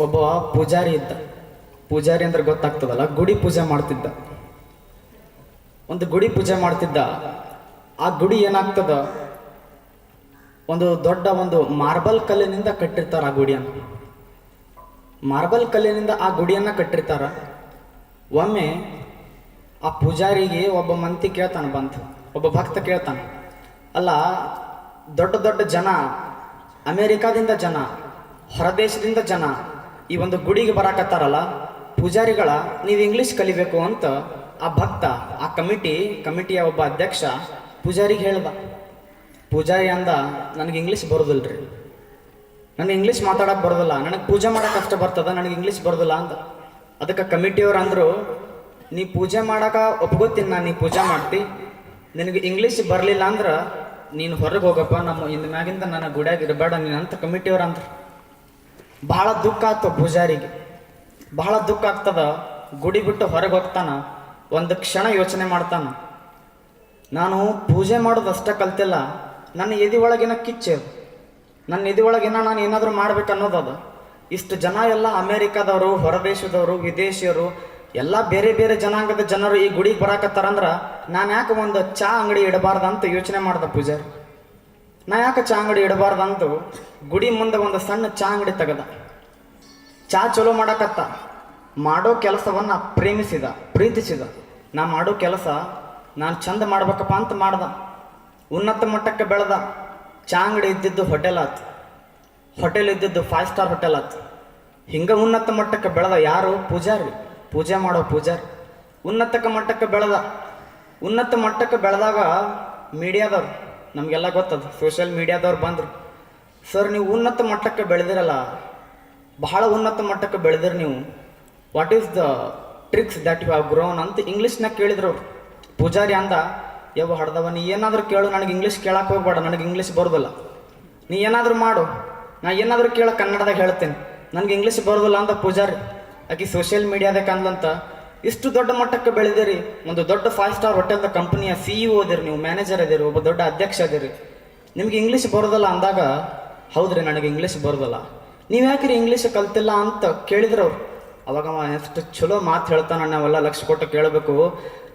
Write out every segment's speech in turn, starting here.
ಒಬ್ಬ ಪೂಜಾರಿ ಇದ್ದ. ಪೂಜಾರಿ ಅಂದ್ರೆ ಗೊತ್ತಾಗ್ತದಲ್ಲ? ಗುಡಿ ಪೂಜೆ ಮಾಡ್ತಿದ್ದ. ಒಂದು ಗುಡಿ ಪೂಜೆ ಮಾಡ್ತಿದ್ದ. ಆ ಗುಡಿ ಏನಾಗ್ತದ? ಒಂದು ದೊಡ್ಡ ಒಂದು ಮಾರ್ಬಲ್ ಕಲ್ಲಿನಿಂದ ಕಟ್ಟಿರ್ತಾರ ಆ ಗುಡಿಯನ್ನು. ಮಾರ್ಬಲ್ ಕಲ್ಲಿನಿಂದ ಆ ಗುಡಿಯನ್ನ ಕಟ್ಟಿರ್ತಾರ. ಒಮ್ಮೆ ಆ ಪೂಜಾರಿಗೆ ಒಬ್ಬ ಮಂತಿ ಕೇಳ್ತಾನೆ ಬಂತು. ಒಬ್ಬ ಭಕ್ತ ಕೇಳ್ತಾನೆ. ಅಲ್ಲ, ದೊಡ್ಡ ದೊಡ್ಡ ಜನ, ಅಮೇರಿಕಾದಿಂದ ಜನ ಹೊರದೇಶದಿಂದ ಜನ ಈ ಒಂದು ಗುಡಿಗೆ ಬರಾಕತ್ತಾರಲ್ಲ, ಪೂಜಾರಿಗಳ ನೀವು ಇಂಗ್ಲೀಷ್ ಕಲಿಬೇಕು ಅಂತ ಆ ಭಕ್ತ, ಆ ಕಮಿಟಿ, ಕಮಿಟಿಯ ಒಬ್ಬ ಅಧ್ಯಕ್ಷ ಪೂಜಾರಿಗೆ ಹೇಳ್ದ. ಪೂಜಾರಿ ಅಂದ, ನನಗೆ ಇಂಗ್ಲಿಷ್ ರೀ ನನಗೆ ಇಂಗ್ಲೀಷ್ ಮಾತಾಡೋಕೆ ಬರೋದಿಲ್ಲ. ನನಗೆ ಪೂಜೆ ಮಾಡಕ್ಕೆ ಕಷ್ಟ ಬರ್ತದ, ನನಗೆ ಇಂಗ್ಲೀಷ್ ಬರೋದಿಲ್ಲ ಅಂತ ಅದಕ್ಕೆ ಕಮಿಟಿಯವ್ರು ಅಂದರು, ನೀ ಪೂಜೆ ಮಾಡೋಕೆ ಒಪ್ಕೋತೀನಿ ನಾನು ನೀ ಪೂಜೆ ಮಾಡ್ತಿ. ನಿನಗೆ ಇಂಗ್ಲೀಷ್ ಬರಲಿಲ್ಲ ಅಂದ್ರೆ ನೀನು ಹೊರಗೆ ಹೋಗಪ್ಪ, ನಮ್ಮ ಇನ್ನು ಮ್ಯಾಗಿಂದ ನನ್ನ ಗುಡಿಯಾಗಿ ಇರಬೇಡ ನೀನು ಅಂತ ಕಮಿಟಿಯವ್ರು ಅಂದ್ರು. ಬಹಳ ದುಃಖ ಆಯ್ತು ಪೂಜಾರಿಗೆ. ಬಹಳ ದುಃಖ ಆಗ್ತದ. ಗುಡಿ ಬಿಟ್ಟು ಹೊರಗೆ ಹೋಗ್ತಾನ, ಒಂದು ಕ್ಷಣ ಯೋಚನೆ ಮಾಡ್ತಾನ. ನಾನು ಪೂಜೆ ಮಾಡೋದು ಅಷ್ಟೇ ಕಲ್ತಿಲ್ಲ, ನನ್ನ ಎದೆ ಒಳಗಿನ ಕಿಚ್ಚೆ. ನನ್ನ ಎದೆ ಒಳಗಿನ ನಾನು ಏನಾದರೂ ಮಾಡ್ಬೇಕು ಅನ್ನೋದದು ಇಷ್ಟು ಜನ ಎಲ್ಲ ಅಮೇರಿಕಾದವರು, ಹೊರದೇಶದವರು, ವಿದೇಶಿಯರು, ಎಲ್ಲ ಬೇರೆ ಬೇರೆ ಜನಾಂಗದ ಜನರು ಈ ಗುಡಿಗೆ ಬರಾಕತ್ತಾರಂದ್ರೆ ನಾನು ಯಾಕೆ ಒಂದು ಚಾ ಅಂಗಡಿ ಇಡಬಾರ್ದಂತ ಯೋಚನೆ ಮಾಡ್ದೆ ಪೂಜಾರಿ. ನಾ ಯಾಕೆ ಚಾ ಅಂಗಡಿ ಇಡಬಾರ್ದಂತು ಗುಡಿ ಮುಂದೆ ಒಂದು ಸಣ್ಣ ಚಾ ಅಂಗಡಿ ತೆಗದ. ಚಾ ಚಲೋ ಮಾಡಕತ್ತ. ಮಾಡೋ ಕೆಲಸವನ್ನು ಪ್ರೇಮಿಸಿದ, ಪ್ರೀತಿಸಿದ. ನಾ ಮಾಡೋ ಕೆಲಸ ನಾನು ಚಂದ ಮಾಡ್ಬೇಕಪ್ಪ ಅಂತ ಮಾಡ್ದ. ಉನ್ನತ ಮಟ್ಟಕ್ಕೆ ಬೆಳೆದ. ಚಾ ಅಂಗಡಿ ಇದ್ದಿದ್ದು ಹೋಟೆಲ್ ಆತು. ಹೋಟೆಲ್ ಇದ್ದಿದ್ದು ಫೈವ್ ಸ್ಟಾರ್ ಹೋಟೆಲ್ ಆತು. ಹಿಂಗೆ ಉನ್ನತ ಮಟ್ಟಕ್ಕೆ ಬೆಳೆದ ಯಾರು? ಪೂಜಾರಿ. ಪೂಜೆ ಮಾಡೋ ಪೂಜಾರಿ. ಉನ್ನತಕ್ಕೆ ಮಟ್ಟಕ್ಕೆ ಬೆಳೆದ. ಉನ್ನತ ಮಟ್ಟಕ್ಕೆ ಬೆಳೆದಾಗ ಮೀಡಿಯಾದವ್ರು, ನಮಗೆಲ್ಲ ಗೊತ್ತದು ಸೋಷಿಯಲ್ ಮೀಡಿಯಾದವ್ರು ಬಂದರು. ಸರ್, ನೀವು ಉನ್ನತ ಮಟ್ಟಕ್ಕೆ ಬೆಳೆದಿರಲ್ಲ. ಬಹಳ ಉನ್ನತ ಮಟ್ಟಕ್ಕೆ ಬೆಳೆದ್ರೆ ನೀವು. What is the tricks that you have grown ಅಂತ ಇಂಗ್ಲೀಷ್ನಾಗ ಕೇಳಿದ್ರು ಅವ್ರು. ಪೂಜಾರಿ ಅಂದ, ಯವ್ವ ಹಡ್ದವ ನೀ ಏನಾದರೂ ಕೇಳು, ನನಗೆ ಇಂಗ್ಲೀಷ್ ಕೇಳಕ್ಕೆ ಹೋಗ್ಬೇಡ, ನನಗೆ ಇಂಗ್ಲೀಷ್ ಬರೋದಿಲ್ಲ. ನೀ ಏನಾದರೂ ಮಾಡು, ನಾ ಏನಾದರೂ ಕೇಳ, ಕನ್ನಡದಾಗ ಹೇಳ್ತೇನೆ. ನನಗೆ ಇಂಗ್ಲೀಷ್ ಬರೋದಿಲ್ಲ ಅಂತ ಪೂಜಾರಿ. ಆಕೆ ಸೋಷಿಯಲ್ ಮೀಡಿಯಾದಾಗ ಅಂದಂತ ಇಷ್ಟು ದೊಡ್ಡ ಮಟ್ಟಕ್ಕೆ ಬೆಳೆದಿರಿ, ಒಂದು ದೊಡ್ಡ ಫೈವ್ ಸ್ಟಾರ್ ಹೋಟೆಲ್ದ ಕಂಪನಿಯ ಸಿ ಇ ಓದಿರಿ ನೀವು ಮ್ಯಾನೇಜರ್ ಅದಿರಿ, ಒಬ್ಬ ದೊಡ್ಡ ಅಧ್ಯಕ್ಷ ಅದಿರಿ. ನಿಮಗೆ ಇಂಗ್ಲೀಷ್ ಬರೋದಿಲ್ಲ ಅಂದಾಗ, ಹೌದ್ರಿ, ನನಗೆ ಇಂಗ್ಲೀಷ್ ಬರೋದಿಲ್ಲ. ನೀವು ಯಾಕ್ರಿ ಇಂಗ್ಲೀಷ್ ಕಲ್ತಿಲ್ಲ ಅಂತ ಕೇಳಿದ್ರು ಅವ್ರು ಅವಾಗ ಅವ ಎಷ್ಟು ಚಲೋ ಮಾತು ಹೇಳ್ತಾನ ನಾವೆಲ್ಲ ಲಕ್ಷ ಕೊಟ್ಟು ಕೇಳಬೇಕು.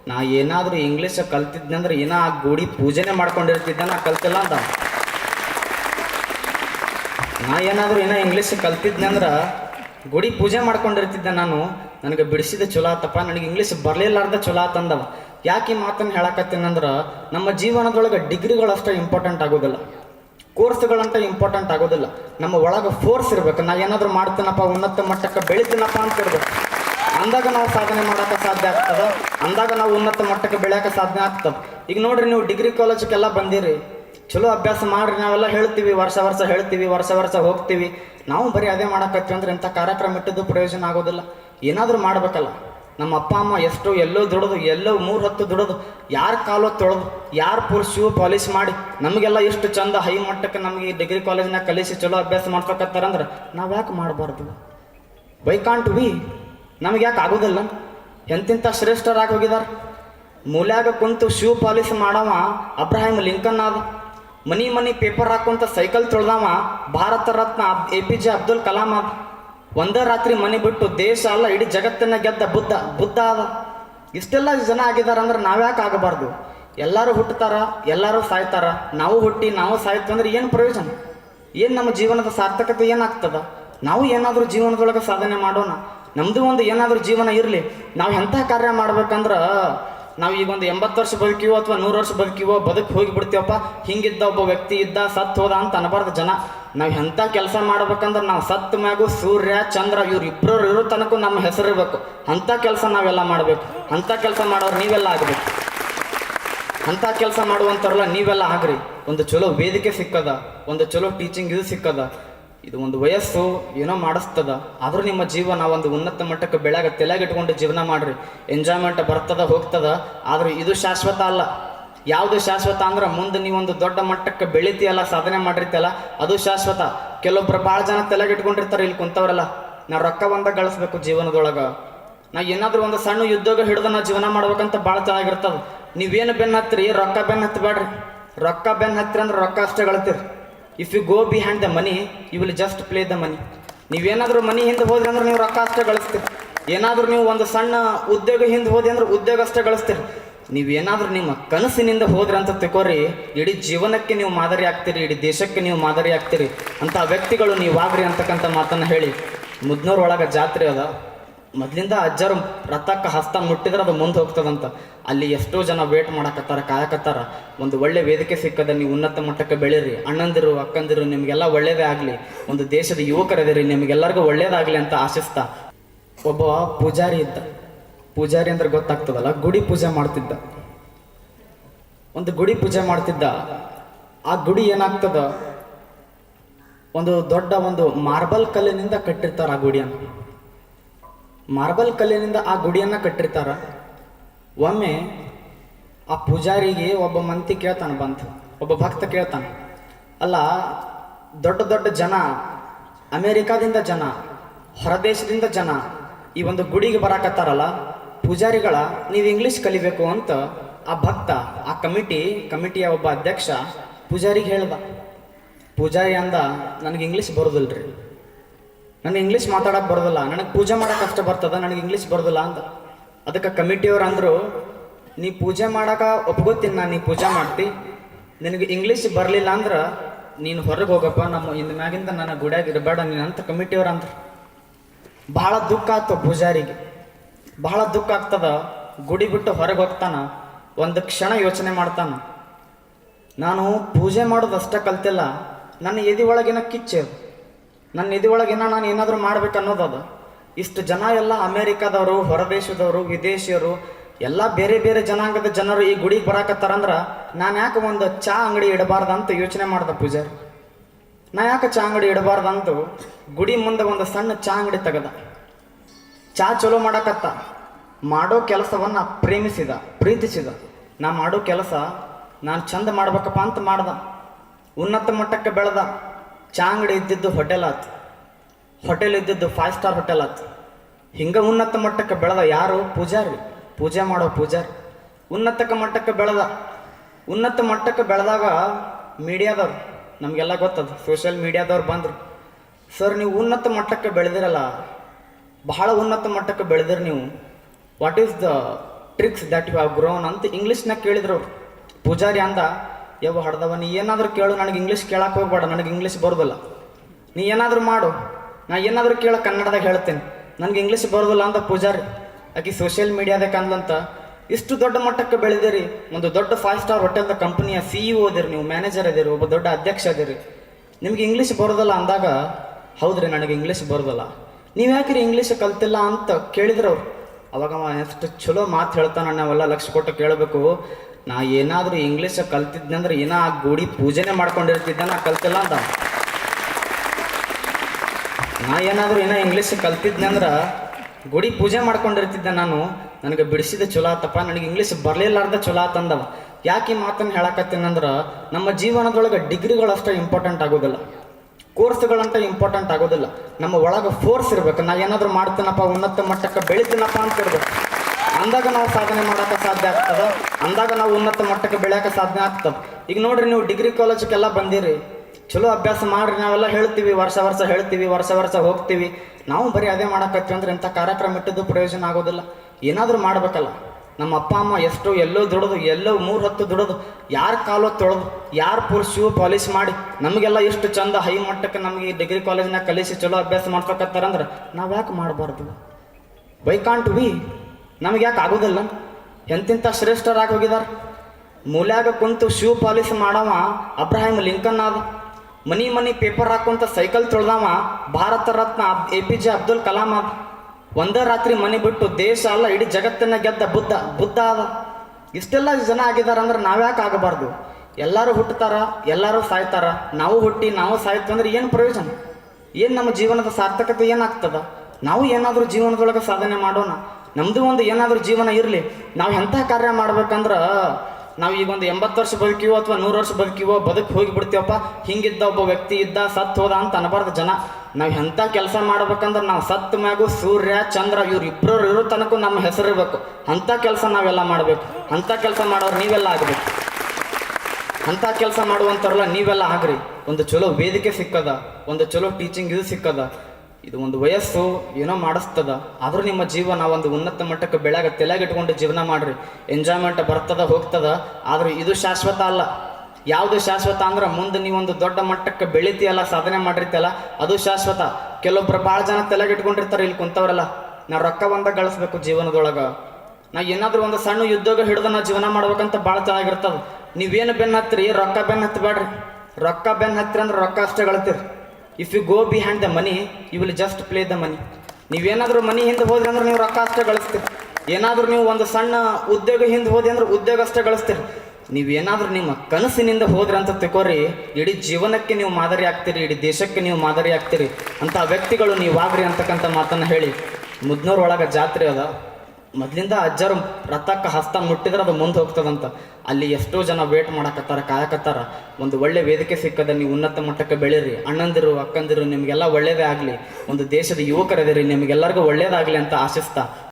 ನಾ ಏನಾದರೂ ಇಂಗ್ಲೀಷ್ ಕಲ್ತಿದ್ನಂದ್ರೆ ಏನ ಆ ಗುಡಿ ಪೂಜೆನೇ ಮಾಡ್ಕೊಂಡಿರ್ತಿದ್ದೆ, ನಾ ಕಲ್ತಿಲ್ಲ ಅಂತ. ನಾ ಏನಾದರೂ ಏನೋ ಇಂಗ್ಲೀಷ್ ಕಲ್ತಿದ್ನಂದ್ರೆ ಗುಡಿ ಪೂಜೆ ಮಾಡ್ಕೊಂಡಿರ್ತಿದ್ದೆ ನಾನು. ನನಗೆ ಬಿಡಿಸಿದ ಚಲೋ ಆತಪ್ಪ, ನನಗೆ ಇಂಗ್ಲೀಷ್ ಬರಲಿಲ್ಲಾರ್ದ ಚಲೋ ಆತಂದವ. ಯಾಕೆ ಈ ಮಾತನ್ನು ಹೇಳಕತ್ತೀನಂದ್ರೆ ನಮ್ಮ ಜೀವನದೊಳಗೆ ಡಿಗ್ರಿಗಳು ಅಷ್ಟು ಇಂಪಾರ್ಟೆಂಟ್ ಆಗೋದಿಲ್ಲ. ಕೋರ್ಸ್ಗಳಂತ ಇಂಪಾರ್ಟೆಂಟ್ ಆಗೋದಿಲ್ಲ. ನಮ್ಮ ಒಳಗೆ ಫೋರ್ಸ್ ಇರ್ಬೇಕು. ನಾ ಏನಾದರೂ ಮಾಡ್ತೀನಪ್ಪ, ಉನ್ನತ ಮಟ್ಟಕ್ಕೆ ಬೆಳಿತೀನಪ್ಪ ಅಂತ ಇರ್ಬೇಕು. ಅಂದಾಗ ನಾವು ಸಾಧನೆ ಮಾಡೋಕೆ ಸಾಧ್ಯ ಆಗ್ತದ? ಅಂದಾಗ ನಾವು ಉನ್ನತ ಮಟ್ಟಕ್ಕೆ ಬೆಳೆಯೋಕೆ ಸಾಧ್ಯ ಆಗ್ತದ? ಈಗ ನೋಡ್ರಿ ನೀವು ಡಿಗ್ರಿ ಕಾಲೇಜ್ಗೆಲ್ಲ ಬಂದಿರಿ. ಚಲೋ ಅಭ್ಯಾಸ ಮಾಡ್ರಿ. ನಾವೆಲ್ಲ ಹೇಳ್ತೀವಿ, ವರ್ಷ ವರ್ಷ ಹೇಳ್ತೀವಿ, ವರ್ಷ ವರ್ಷ ಹೋಗ್ತೀವಿ. ನಾವು ಬರೀ ಅದೇ ಮಾಡಕತ್ತೀವಿ ಅಂದ್ರೆ ಇಂಥ ಕಾರ್ಯಕ್ರಮ ಇಟ್ಟಿದ್ದು ಪ್ರಯೋಜನ ಆಗೋದಿಲ್ಲ. ಏನಾದರೂ ಮಾಡ್ಬೇಕಲ್ಲ. ನಮ್ಮ ಅಪ್ಪ, ಅಮ್ಮ ಎಷ್ಟೋ ಎಲ್ಲೋ ದುಡೋದು, ಎಲ್ಲೋ ಮೂರು ಹತ್ತು ದುಡೋದು, ಯಾರ ಕಾಲೋ ತೊಳೆದು, ಯಾರು ಪುರುಷ ಪಾಲಿಶ್ ಮಾಡಿ, ನಮಗೆಲ್ಲ ಎಷ್ಟು ಚಂದ ಹೈ ಮಟ್ಟಕ್ಕೆ ನಮಗೆ ಈ ಡಿಗ್ರಿ ಕಾಲೇಜ್ನಾಗ ಕಲಿಸಿ ಚಲೋ ಅಭ್ಯಾಸ ಮಾಡ್ಸಕತ್ತಾರಂದ್ರೆ ನಾವು ಯಾಕೆ ಮಾಡಬಾರ್ದು? ವೈ ಕಾಂಟ್ ವಿ ನಮಗೆ ಯಾಕೆ ಆಗೋದಿಲ್ಲ? ಎಂತಿಂಥ ಶ್ರೇಷ್ಠರಾಗಿ ಹೋಗಿದಾರ? ಮೂಲ್ಯಾಗ ಕುಂತು ಶೂ ಪಾಲಿಶ್ ಮಾಡವ ಅಬ್ರಾಹಿಂ ಲಿಂಕನ್ ಆದ. ಮನಿ ಮನಿ ಪೇಪರ್ ಹಾಕೊಂತ cycle ತೊಳೆದವ Bharat Ratna A P J Abdul Kalam ಆದ. ಒಂದೇ ರಾತ್ರಿ ಮನೆ ಬಿಟ್ಟು ದೇಶ ಅಲ್ಲ, ಇಡೀ ಜಗತ್ತನ್ನ ಗೆದ್ದ ಬುದ್ಧ ಬುದ್ಧ ಅದ ಇಷ್ಟೆಲ್ಲ ಜನ ಆಗಿದಾರ ಅಂದ್ರೆ ನಾವ್ಯಾಕೆ ಆಗಬಾರ್ದು? ಎಲ್ಲರೂ ಹುಟ್ಟುತ್ತಾರ ಎಲ್ಲರೂ ಸಾಯ್ತಾರ. ನಾವು ಹುಟ್ಟಿ, ನಾವು ಸಾಯ್ತು ಅಂದ್ರೆ ಏನು ಪ್ರಯೋಜನ? ಏನು ನಮ್ಮ ಜೀವನದ ಸಾರ್ಥಕತೆ ಏನಾಗ್ತದ? ನಾವು ಏನಾದರೂ ಜೀವನದೊಳಗೆ ಸಾಧನೆ ಮಾಡೋಣ. ನಮ್ಮದು ಒಂದು ಏನಾದರೂ ಜೀವನ ಇರಲಿ. ನಾವು ಎಂಥ ಕಾರ್ಯ ಮಾಡ್ಬೇಕಂದ್ರೆ ನಾವು ಈಗ ಒಂದು ಎಂಬತ್ತು ವರ್ಷ ಬದುಕಿವೋ ಅಥವಾ ನೂರು ವರ್ಷ ಬದುಕಿವೋ ಬದುಕು ಹೋಗಿ ಬಿಡ್ತೀವಪ್ಪ. ಹಿಂಗಿದ್ದ ಒಬ್ಬ ವ್ಯಕ್ತಿ ಇದ್ದ ಸತ್ ಹೋದ ಅಂತ ಅನ್ಬಾರ್ದು ಜನ. ನಾವು ಎಂಥ ಕೆಲಸ ಮಾಡ್ಬೇಕಂದ್ರೆ ನಾವು ಸತ್, ಮ್ಯಾಗು, ಸೂರ್ಯ, ಚಂದ್ರ ಇವ್ರು ಇಬ್ಬರು ಇರೋ ತನಕ ನಮ್ಮ ಹೆಸರು ಇರಬೇಕು ಅಂಥ ಕೆಲಸ ನಾವೆಲ್ಲ ಮಾಡಬೇಕು. ಅಂಥ ಕೆಲಸ ಮಾಡೋರು ನೀವೆಲ್ಲ ಆಗಬೇಕು. ಅಂಥ ಕೆಲಸ ಮಾಡುವಂಥವ್ರಲ್ಲ ನೀವೆಲ್ಲ ಆಗ್ರಿ. ಒಂದು ಚಲೋ ವೇದಿಕೆ ಸಿಕ್ಕದ. ಒಂದು ಚಲೋ ಟೀಚಿಂಗ್ ಇದು ಸಿಕ್ಕದ. ಇದು ಒಂದು ವಯಸ್ಸು ಏನೋ ಮಾಡಿಸ್ತದ. ಆದರೂ ನಿಮ್ಮ ಜೀವನ ಒಂದು ಉನ್ನತ ಮಟ್ಟಕ್ಕೆ ಬೆಳಗ ಇಟ್ಕೊಂಡು ಜೀವನ ಮಾಡ್ರಿ. ಎಂಜಾಯ್ಮೆಂಟ್ ಬರ್ತದ, ಹೋಗ್ತದ. ಆದ್ರೆ ಇದು ಶಾಶ್ವತ ಅಲ್ಲ. ಯಾವುದು ಶಾಶ್ವತ ಅಂದ್ರೆ ಮುಂದೆ ನೀವೊಂದು ದೊಡ್ಡ ಮಟ್ಟಕ್ಕೆ ಬೆಳಿತೀಯಲ್ಲ, ಸಾಧನೆ ಮಾಡಿರ್ತೀಯಲ್ಲ, ಅದು ಶಾಶ್ವತ. ಕೆಲವೊಬ್ರು ಭಾಳ ಜನ ತೆಲಗಿಟ್ಕೊಂಡಿರ್ತಾರೆ ಇಲ್ಲಿ ಕುಂತವ್ರಲ್ಲ. ನಾ ರೊಕ್ಕ ಒಂದ ಗಳಿಸ್ಬೇಕು ಜೀವನದೊಳಗ. ನಾ ಏನಾದ್ರೂ ಒಂದು ಸಣ್ಣ ಉದ್ಯೋಗ ಹಿಡಿದು ನಾ ಜೀವನ ಮಾಡ್ಬೇಕಂತ ಭಾಳ ಚೆನ್ನಾಗಿರ್ತದ ನೀವೇನು ಬೆನ್ನು ಹತ್ತಿರಿ? ರೊಕ್ಕ ಬೆನ್ ಹತ್ತಬೇಡ್ರಿ ರೊಕ್ಕ ಬೆನ್ ಹತ್ತಿರ ಅಂದ್ರೆ ರೊಕ್ಕ ಅಷ್ಟೇ ಗಳಿತೀರಿ. If you go behind the money you will just play the money ನೀವೇನಾದರೂ ಮನಿ ಹಿಂದೆ ಹೋದ್ರಿ ಅಂದ್ರೆ ನೀವು ರೊಕ್ಕ ಅಷ್ಟೇ ಗಳಿಸ್ತೀರಿ. ಏನಾದರೂ ನೀವು ಒಂದು ಸಣ್ಣ ಉದ್ಯೋಗ ಹಿಂದೆ ಹೋದ್ರೆ ಅಂದ್ರೆ ಉದ್ಯೋಗ ಅಷ್ಟೇ ಗಳಿಸ್ತೀರಿ. ನೀವೇನಾದರೂ ನಿಮ್ಮ ಕನಸಿನಿಂದ ಹೋದ್ರಿ ಅಂತ ತಿಳ್ಕೊರಿ, ಇಡೀ ಜೀವನಕ್ಕೆ ನೀವು ಮಾದರಿ ಆಗ್ತೀರಿ, ಇಡೀ ದೇಶಕ್ಕೆ ನೀವು ಮಾದರಿ ಆಗ್ತೀರಿ. ಅಂತ ವ್ಯಕ್ತಿಗಳು ನೀವಾಗ್ರಿ ಅಂತಕ್ಕಂಥ ಮಾತನ್ನು ಹೇಳಿ ಮುದ್ನೂರೊಳಗೆ ಜಾತ್ರೆ ಅದ. ಮೊದ್ಲಿಂದ ಅಜ್ಜರು ರಥಕ್ಕೆ ಹಸ್ತ ಮುಟ್ಟಿದ್ರೆ ಅದು ಮುಂದೆ ಹೋಗ್ತದಂತ. ಅಲ್ಲಿ ಎಷ್ಟೋ ಜನ ವೇಟ್ ಮಾಡಕತ್ತಾರ, ಕಾಯಕತ್ತಾರ. ಒಂದು ಒಳ್ಳೆ ವೇದಿಕೆ ಸಿಕ್ಕದ ನೀವು ಉನ್ನತ ಮಟ್ಟಕ್ಕೆ ಬೆಳೀರಿ. ಅಣ್ಣಂದಿರು, ಅಕ್ಕಂದಿರು ನಿಮಗೆಲ್ಲ ಒಳ್ಳೇದೇ ಆಗಲಿ. ಒಂದು ದೇಶದ ಯುವಕರದಿರಿ ನಿಮಗೆಲ್ಲರಿಗೂ ಒಳ್ಳೇದಾಗಲಿ ಅಂತ ಆಶಿಸ್ತಾ. ಒಬ್ಬ ಪೂಜಾರಿ ಇದ್ದ. ಪೂಜಾರಿ ಅಂದ್ರೆ ಗೊತ್ತಾಗ್ತದಲ್ಲ, ಗುಡಿ ಪೂಜೆ ಮಾಡ್ತಿದ್ದ. ಒಂದು ಗುಡಿ ಪೂಜೆ ಮಾಡ್ತಿದ್ದ. ಆ ಗುಡಿ ಏನಾಗ್ತದ? ಒಂದು ದೊಡ್ಡ ಒಂದು ಮಾರ್ಬಲ್ ಕಲ್ಲಿನಿಂದ ಕಟ್ಟಿರ್ತಾರ ಆ ಗುಡಿಯನ್ನು. ಮಾರ್ಬಲ್ ಕಲ್ಲಿನಿಂದ ಆ ಗುಡಿಯನ್ನ ಕಟ್ಟಿರ್ತಾರ. ಒಮ್ಮೆ ಆ ಪೂಜಾರಿಗೆ ಒಬ್ಬ ಮಂತಿ ಕೇಳ್ತಾನೆ, ಬಂತು. ಒಬ್ಬ ಭಕ್ತ ಕೇಳ್ತಾನೆ, ಅಲ್ಲ, ದೊಡ್ಡ ದೊಡ್ಡ ಜನ, ಅಮೇರಿಕಾದಿಂದ ಜನ, ಹೊರದೇಶದಿಂದ ಜನ, ಈ ಒಂದು ಗುಡಿಗೆ ಬರಾಕತ್ತಾರಲ್ಲ, ಪೂಜಾರಿಗಳ, ನೀವು ಇಂಗ್ಲೀಷ್ ಕಲಿಬೇಕು ಅಂತ ಆ ಭಕ್ತ, ಆ ಕಮಿಟಿ, ಕಮಿಟಿಯ ಒಬ್ಬ ಅಧ್ಯಕ್ಷ ಪೂಜಾರಿಗೆ ಹೇಳ್ದ. ಪೂಜಾರಿ ಅಂದ, ನನಗೆ ಇಂಗ್ಲಿಷ್ ಬರೋದಿಲ್ರಿ. ನನಗೆ ಇಂಗ್ಲೀಷ್ ಮಾತಾಡಕ್ಕೆ ಬರೋದಿಲ್ಲ. ನನಗೆ ಪೂಜೆ ಮಾಡಕ್ಕೆ ಅಷ್ಟೇ ಬರ್ತದ, ನನಗೆ ಇಂಗ್ಲೀಷ್ ಬರೋದಿಲ್ಲ ಅಂತ. ಅದಕ್ಕೆ ಕಮಿಟಿಯವ್ರು ಅಂದರು, ನೀ ಪೂಜೆ ಮಾಡಕ ಒಪ್ಕೋತೀನಿ ನಾನು, ನೀ ಪೂಜೆ ಮಾಡ್ತಿ. ನಿನಗೆ ಇಂಗ್ಲೀಷ್ ಬರಲಿಲ್ಲ ಅಂದ್ರೆ ನೀನು ಹೊರಗೆ ಹೋಗಪ್ಪ, ನಮ್ಮ ಇನ್ನು ಮ್ಯಾಗಿಂದ ನನ್ನ ಗುಡಿಯಾಗ ಇರಬೇಡ ನೀನು ಅಂತ ಕಮಿಟಿಯವ್ರು ಅಂದ್ರು. ಬಹಳ ದುಃಖ ಆಯ್ತು ಪೂಜಾರಿಗೆ. ಬಹಳ ದುಃಖ ಆಗ್ತದ. ಗುಡಿ ಬಿಟ್ಟು ಹೊರಗೆ ಹೋಗ್ತಾನ, ಒಂದು ಕ್ಷಣ ಯೋಚನೆ ಮಾಡ್ತಾನ. ನಾನು ಪೂಜೆ ಮಾಡೋದು ಅಷ್ಟೇ ಕಲ್ತಿಲ್ಲ. ನನ್ನ ಎದಿ ಒಳಗಿನ ಕಿಚ್ಚೆ. ನನ್ನ ಒಳಗೆ ಇನ್ನ ನಾನು ಏನಾದರೂ ಮಾಡ್ಬೇಕು ಅನ್ನೋದದು ಇಷ್ಟು ಜನ ಎಲ್ಲ ಅಮೇರಿಕಾದವರು, ಹೊರದೇಶದವರು, ವಿದೇಶಿಯರು, ಎಲ್ಲ ಬೇರೆ ಬೇರೆ ಜನಾಂಗದ ಜನರು ಈ ಗುಡಿಗೆ ಬರಾಕತ್ತಾರಂದ್ರೆ ನಾನು ಯಾಕೆ ಒಂದು ಚಾ ಅಂಗಡಿ ಇಡಬಾರ್ದಂತ ಯೋಚನೆ ಮಾಡ್ದೆ ಪೂಜಾರಿ. ನಾ ಯಾಕೆ ಚಾ ಅಂಗಡಿ ಇಡಬಾರ್ದಂತೂ ಗುಡಿ ಮುಂದೆ ಒಂದು ಸಣ್ಣ ಚಾ ಅಂಗಡಿ ತೆಗೆದ. ಚಾ ಚಲೋ ಮಾಡಾಕತ್ತ. ಮಾಡೋ ಕೆಲಸವನ್ನ ಪ್ರೇಮಿಸಿದ, ಪ್ರೀತಿಸಿದ. ನಾ ಮಾಡೋ ಕೆಲಸ ನಾನು ಚಂದ ಮಾಡ್ಬೇಕಪ್ಪ ಅಂತ ಮಾಡ್ದ. ಉನ್ನತ ಮಟ್ಟಕ್ಕೆ ಬೆಳೆದ. ಚಾ ಅಂಗಡಿ ಇದ್ದಿದ್ದು ಹೋಟೆಲ್ ಆತು. ಹೋಟೆಲ್ ಇದ್ದಿದ್ದು ಫೈವ್ ಸ್ಟಾರ್ ಹೋಟೆಲ್ ಆತು. ಹಿಂಗ ಉನ್ನತ ಮಟ್ಟಕ್ಕೆ ಬೆಳೆದ ಯಾರು? ಪೂಜಾರಿ. ಪೂಜೆ ಮಾಡೋ ಪೂಜಾರಿ. ಉನ್ನತಕ್ಕೆ ಮಟ್ಟಕ್ಕೆ ಬೆಳೆದ. ಉನ್ನತ ಮಟ್ಟಕ್ಕೆ ಬೆಳೆದಾಗ ಮೀಡಿಯಾದವ್ರು, ನಮಗೆಲ್ಲ ಗೊತ್ತದು ಸೋಷಿಯಲ್ ಮೀಡಿಯಾದವ್ರು ಬಂದರು. ಸರ್, ನೀವು ಉನ್ನತ ಮಟ್ಟಕ್ಕೆ ಬೆಳೆದಿರಲ್ಲ, ಬಹಳ ಉನ್ನತ ಮಟ್ಟಕ್ಕೆ ಬೆಳೆದಿರಿ ನೀವು. What is the tricks that you have grown ಅಂತ ಇಂಗ್ಲೀಷ್ನಾಗ ಕೇಳಿದ್ರು ಅವ್ರು. ಪೂಜಾರಿ ಅಂದ ಯವ್ವ ಹಡ್ದವ, ನೀ ಏನಾದರೂ ಕೇಳು, ನನಗೆ ಇಂಗ್ಲೀಷ್ ಕೇಳಕ್ಕೆ ಹೋಗ್ಬೇಡ, ನನಗೆ ಇಂಗ್ಲೀಷ್ ಬರೋದಿಲ್ಲ. ನೀ ಏನಾದರೂ ಮಾಡು, ನಾ ಏನಾದರೂ ಕೇಳ, ಕನ್ನಡದಾಗ ಹೇಳ್ತೇನೆ. ನನಗೆ ಇಂಗ್ಲೀಷ್ ಬರೋದಿಲ್ಲ ಅಂತ ಪೂಜಾರಿ, ಆಕೆ ಸೋಷಿಯಲ್ ಮೀಡಿಯಾದಾಗ ಅಂದಂತ ಇಷ್ಟು ದೊಡ್ಡ ಮಟ್ಟಕ್ಕೆ ಬೆಳೆದಿರಿ, ಒಂದು ದೊಡ್ಡ ಫೈವ್ ಸ್ಟಾರ್ ಹೋಟೆಲ್ದ ಕಂಪ್ನಿಯ ಸಿ ಇ ಓದಿರಿ ನೀವು ಮ್ಯಾನೇಜರ್ ಅದಿರಿ, ಒಬ್ಬ ದೊಡ್ಡ ಅಧ್ಯಕ್ಷ ಅದಿರಿ. ನಿಮ್ಗೆ ಇಂಗ್ಲೀಷ್ ಬರೋದಿಲ್ಲ ಅಂದಾಗ, ಹೌದ್ರಿ, ನನಗೆ ಇಂಗ್ಲೀಷ್ ಬರೋದಿಲ್ಲ. ನೀವು ಯಾಕ್ರಿ ಇಂಗ್ಲೀಷ್ ಕಲ್ತಿಲ್ಲ ಅಂತ ಕೇಳಿದ್ರು ಅವ್ರು ಅವಾಗ ಅವ ಎಷ್ಟು ಚಲೋ ಮಾತು ಹೇಳ್ತಾನ ನಾವೆಲ್ಲ ಲಕ್ಷ ಕೊಟ್ಟು ಕೇಳಬೇಕು. ನಾ ಏನಾದರೂ ಇಂಗ್ಲೀಷ್ ಕಲ್ತಿದ್ನಂದ್ರೆ ಏನೋ ಆ ಗುಡಿ ಪೂಜೆನೇ ಮಾಡ್ಕೊಂಡಿರ್ತಿದ್ದೆ, ನಾ ಕಲ್ತಿಲ್ಲ ಅಂತ. ನಾ ಏನಾದರೂ ಏನೋ ಇಂಗ್ಲೀಷ್ ಕಲ್ತಿದ್ನಂದ್ರೆ ಗುಡಿ ಪೂಜೆ ಮಾಡ್ಕೊಂಡಿರ್ತಿದ್ದೆ ನಾನು. ನನಗೆ ಬಿಡಿಸಿದ ಚಲೋ ಆತಪ್ಪ, ನನಗೆ ಇಂಗ್ಲೀಷ್ ಬರಲಿಲ್ಲಾರ್ದ ಚಲೋ ಆತಂದವ. ಯಾಕೆ ಈ ಮಾತನ್ನು ಹೇಳಕತ್ತೀನಂದ್ರೆ ನಮ್ಮ ಜೀವನದೊಳಗೆ ಡಿಗ್ರಿಗಳು ಅಷ್ಟು ಇಂಪಾರ್ಟೆಂಟ್ ಆಗೋದಿಲ್ಲ. ಕೋರ್ಸ್ಗಳಂತ ಇಂಪಾರ್ಟೆಂಟ್ ಆಗೋದಿಲ್ಲ. ನಮ್ಮ ಒಳಗೆ ಫೋರ್ಸ್ ಇರ್ಬೇಕು. ನಾ ಏನಾದರೂ ಮಾಡ್ತೀನಪ್ಪ, ಉನ್ನತ ಮಟ್ಟಕ್ಕೆ ಬೆಳಿತೀನಪ್ಪ ಅಂತ ಇರ್ಬೇಕು. ಅಂದಾಗ ನಾವು ಸಾಧನೆ ಮಾಡಕ್ಕೆ ಸಾಧ್ಯ ಆಗ್ತದೆ? ಅಂದಾಗ ನಾವು ಉನ್ನತ ಮಟ್ಟಕ್ಕೆ ಬೆಳೆಯೋಕೆ ಸಾಧ್ಯ ಆಗ್ತದೆ? ಈಗ ನೋಡ್ರಿ ನೀವು ಡಿಗ್ರಿ ಕಾಲೇಜಕ್ಕೆಲ್ಲ ಬಂದಿರಿ, ಚಲೋ ಅಭ್ಯಾಸ ಮಾಡ್ರಿ, ನಾವೆಲ್ಲ ಹೇಳ್ತೀವಿ, ವರ್ಷ ವರ್ಷ ಹೇಳ್ತೀವಿ, ವರ್ಷ ವರ್ಷ ಹೋಗ್ತೀವಿ. ನಾವು ಬರೀ ಅದೇ ಮಾಡಕತ್ತೀವಿ ಅಂದ್ರೆ ಇಂಥ ಕಾರ್ಯಕ್ರಮ ಇಟ್ಟಿದ್ದು ಪ್ರಯೋಜನ ಆಗೋದಿಲ್ಲ. ಏನಾದರೂ ಮಾಡ್ಬೇಕಲ್ಲ. ನಮ್ಮ ಅಪ್ಪ, ಅಮ್ಮ ಎಷ್ಟು ಎಲ್ಲೋ ದುಡೋದು, ಎಲ್ಲೋ ಮೂರು ಹತ್ತು ದುಡೋದು, ಯಾರ ಕಾಲು ತೊಳೆದು, ಯಾರು ಪುರುಷು ಪಾಲಿಶ್ ಮಾಡಿ, ನಮಗೆಲ್ಲ ಎಷ್ಟು ಚಂದ ಹೈ ಮಟ್ಟಕ್ಕೆ ನಮಗೆ ಡಿಗ್ರಿ ಕಾಲೇಜ್ನಾಗ ಕಲಿಸಿ ಚಲೋ ಅಭ್ಯಾಸ ಮಾಡ್ಸಕತ್ತಾರಂದ್ರೆ ನಾವು ಯಾಕೆ ಮಾಡಬಾರ್ದು? ವೈ ಕಾಂಟ್ ವಿ ನಮ್ಗೆ ಯಾಕೆ ಆಗೋದಿಲ್ಲ? ಎಂತಿಂಥ ಶ್ರೇಷ್ಠರಾಗಿ ಹೋಗಿದಾರ? ಮೂಲ್ಯಾಗ ಕುಂತು ಶೂ ಪಾಲಿಸ್ ಮಾಡವ ಅಬ್ರಾಹಿಂ ಲಿಂಕನ್ ಆದ. ಮನಿ ಮನಿ ಪೇಪರ್ ಹಾಕೊಂತ cycle ತೊಳ್ದವ Bharat Ratna A P J Abdul Kalam ಆದ. ಒಂದೇ ರಾತ್ರಿ ಮನೆ ಬಿಟ್ಟು ದೇಶ ಅಲ್ಲ, ಇಡೀ ಜಗತ್ತನ್ನ ಗೆದ್ದ ಬುದ್ಧ ಬುದ್ಧ ಆದ. ಇಷ್ಟೆಲ್ಲ ಜನ ಆಗಿದಾರ ಅಂದ್ರೆ ನಾವ್ಯಾಕೆ ಆಗಬಾರ್ದು? ಎಲ್ಲರೂ ಹುಟ್ಟುತ್ತಾರ ಎಲ್ಲರೂ ಸಾಯ್ತಾರ. ನಾವು ಹುಟ್ಟಿ, ನಾವು ಸಾಯ್ತು ಅಂದ್ರೆ ಏನು ಪ್ರಯೋಜನ? ಏನು ನಮ್ಮ ಜೀವನದ ಸಾರ್ಥಕತೆ ಏನಾಗ್ತದ? ನಾವು ಏನಾದರೂ ಜೀವನದೊಳಗೆ ಸಾಧನೆ ಮಾಡೋಣ. ನಮ್ಮದು ಒಂದು ಏನಾದರೂ ಜೀವನ ಇರಲಿ, ನಾವು ಎಂಥ ಕಾರ್ಯ ಮಾಡ್ಬೇಕಂದ್ರೆ ನಾವು ಈಗ ಒಂದು ಎಂಬತ್ತು ವರ್ಷ ಬದುಕಿವೋ ಅಥವಾ ನೂರು ವರ್ಷ ಬದುಕಿವೋ ಬದುಕು ಹೋಗಿ ಬಿಡ್ತೀವಪ್ಪ ಹಿಂಗಿದ್ದ ಒಬ್ಬ ವ್ಯಕ್ತಿ ಇದ್ದ ಸತ್ ಹೋದ ಅಂತ ಅನ್ಬಾರ್ದು ಜನ. ನಾವು ಎಂಥ ಕೆಲಸ ಮಾಡ್ಬೇಕಂದ್ರೆ ನಾವು ಸತ್ ಮ್ಯಾಗು ಸೂರ್ಯ, ಚಂದ್ರ ಇವ್ರು ಇಬ್ಬರು ಇರೋ ತನಕ ನಮ್ಮ ಹೆಸರು ಇರಬೇಕು. ಅಂಥ ಕೆಲಸ ನಾವೆಲ್ಲ ಮಾಡಬೇಕು. ಅಂಥ ಕೆಲಸ ಮಾಡೋರು ನೀವೆಲ್ಲ ಆಗಬೇಕು. ಅಂಥ ಕೆಲಸ ಮಾಡುವಂಥವ್ರಲ್ಲ ನೀವೆಲ್ಲ ಆಗ್ರಿ. ಒಂದು ಚಲೋ ವೇದಿಕೆ ಸಿಕ್ಕದ, ಒಂದು ಚಲೋ ಟೀಚಿಂಗ್ ಇದು ಸಿಕ್ಕದ. ಇದು ಒಂದು ವಯಸ್ಸು ಏನೋ ಮಾಡಿಸ್ತದ. ಆದರೂ ನಿಮ್ಮ ಜೀವನ ಒಂದು ಉನ್ನತ ಮಟ್ಟಕ್ಕೆ ಬೆಳಗ ಇಟ್ಕೊಂಡು ಜೀವನ ಮಾಡ್ರಿ. ಎಂಜಾಯ್ಮೆಂಟ್ ಬರ್ತದ, ಹೋಗ್ತದ. ಆದ್ರೆ ಇದು ಶಾಶ್ವತ ಅಲ್ಲ. ಯಾವುದು ಶಾಶ್ವತ ಅಂದ್ರೆ ಮುಂದೆ ನೀವೊಂದು ದೊಡ್ಡ ಮಟ್ಟಕ್ಕೆ ಬೆಳಿತೀಯಲ್ಲ, ಸಾಧನೆ ಮಾಡಿರ್ತೀಯಲ್ಲ, ಅದು ಶಾಶ್ವತ. ಕೆಲವೊಬ್ರು ಭಾಳ ಜನ ತೆಲಗಿಟ್ಕೊಂಡಿರ್ತಾರೆ ಇಲ್ಲಿ ಕುಂತವ್ರಲ್ಲ. ನಾ ರೊಕ್ಕ ಒಂದ ಗಳಿಸ್ಬೇಕು ಜೀವನದೊಳಗ. ನಾ ಏನಾದ್ರೂ ಒಂದು ಸಣ್ಣ ಉದ್ಯೋಗ ಹಿಡಿದು ನಾ ಜೀವನ ಮಾಡ್ಬೇಕಂತ ಭಾಳ ಚೆನ್ನಾಗಿರ್ತದ ನೀವೇನು ಬೆನ್ನು ಹತ್ತಿರಿ? ರೊಕ್ಕ ಬೆನ್ ಹತ್ತಬೇಡ್ರಿ ರೊಕ್ಕ ಬೆನ್ ಹತ್ತಿರ ಅಂದ್ರೆ ರೊಕ್ಕ ಅಷ್ಟೇ ಗಳಿತೀರಿ. If you go behind the money you will just play the money ನೀವೇನಾದರೂ ಮನಿ ಹಿಂದೆ ಹೋದ್ರಿ ಅಂದ್ರೆ ನೀವು ರೊಕ್ಕ ಅಷ್ಟೇ ಗಳಿಸ್ತೀರಿ. ಏನಾದರೂ ನೀವು ಒಂದು ಸಣ್ಣ ಉದ್ಯೋಗ ಹಿಂದೆ ಹೋದ್ರೆ ಅಂದ್ರೆ ಉದ್ಯೋಗ ಅಷ್ಟೇ ಗಳಿಸ್ತೀರಿ. ನೀವೇನಾದರೂ ನಿಮ್ಮ ಕನಸಿನಿಂದ ಹೋದ್ರಿ ಅಂತ ತಿಳ್ಕೊರಿ, ಇಡೀ ಜೀವನಕ್ಕೆ ನೀವು ಮಾದರಿ ಆಗ್ತೀರಿ, ಇಡೀ ದೇಶಕ್ಕೆ ನೀವು ಮಾದರಿ ಆಗ್ತೀರಿ. ಅಂತ ವ್ಯಕ್ತಿಗಳು ನೀವಾಗ್ರಿ ಅಂತಕ್ಕಂಥ ಮಾತನ್ನು ಹೇಳಿ ಮುದ್ನೂರೊಳಗೆ ಜಾತ್ರೆ ಅದ. ಮೊದ್ಲಿಂದ ಅಜ್ಜರು ರಥಕ್ಕೆ ಹಸ್ತ ಮುಟ್ಟಿದ್ರೆ ಅದು ಮುಂದೆ ಹೋಗ್ತದಂತ. ಅಲ್ಲಿ ಎಷ್ಟೋ ಜನ ವೇಟ್ ಮಾಡಕತ್ತಾರ, ಕಾಯಕತ್ತಾರ. ಒಂದು ಒಳ್ಳೆ ವೇದಿಕೆ ಸಿಕ್ಕದ ನೀವು ಉನ್ನತ ಮಟ್ಟಕ್ಕೆ ಬೆಳೀರಿ. ಅಣ್ಣಂದಿರು, ಅಕ್ಕಂದಿರು ನಿಮಗೆಲ್ಲ ಒಳ್ಳೇದೇ ಆಗಲಿ. ಒಂದು ದೇಶದ ಯುವಕರದಿರಿ, ನಿಮಗೆಲ್ಲರಿಗೂ ಒಳ್ಳೇದಾಗಲಿ ಅಂತ ಆಶಿಸ್ತಾ.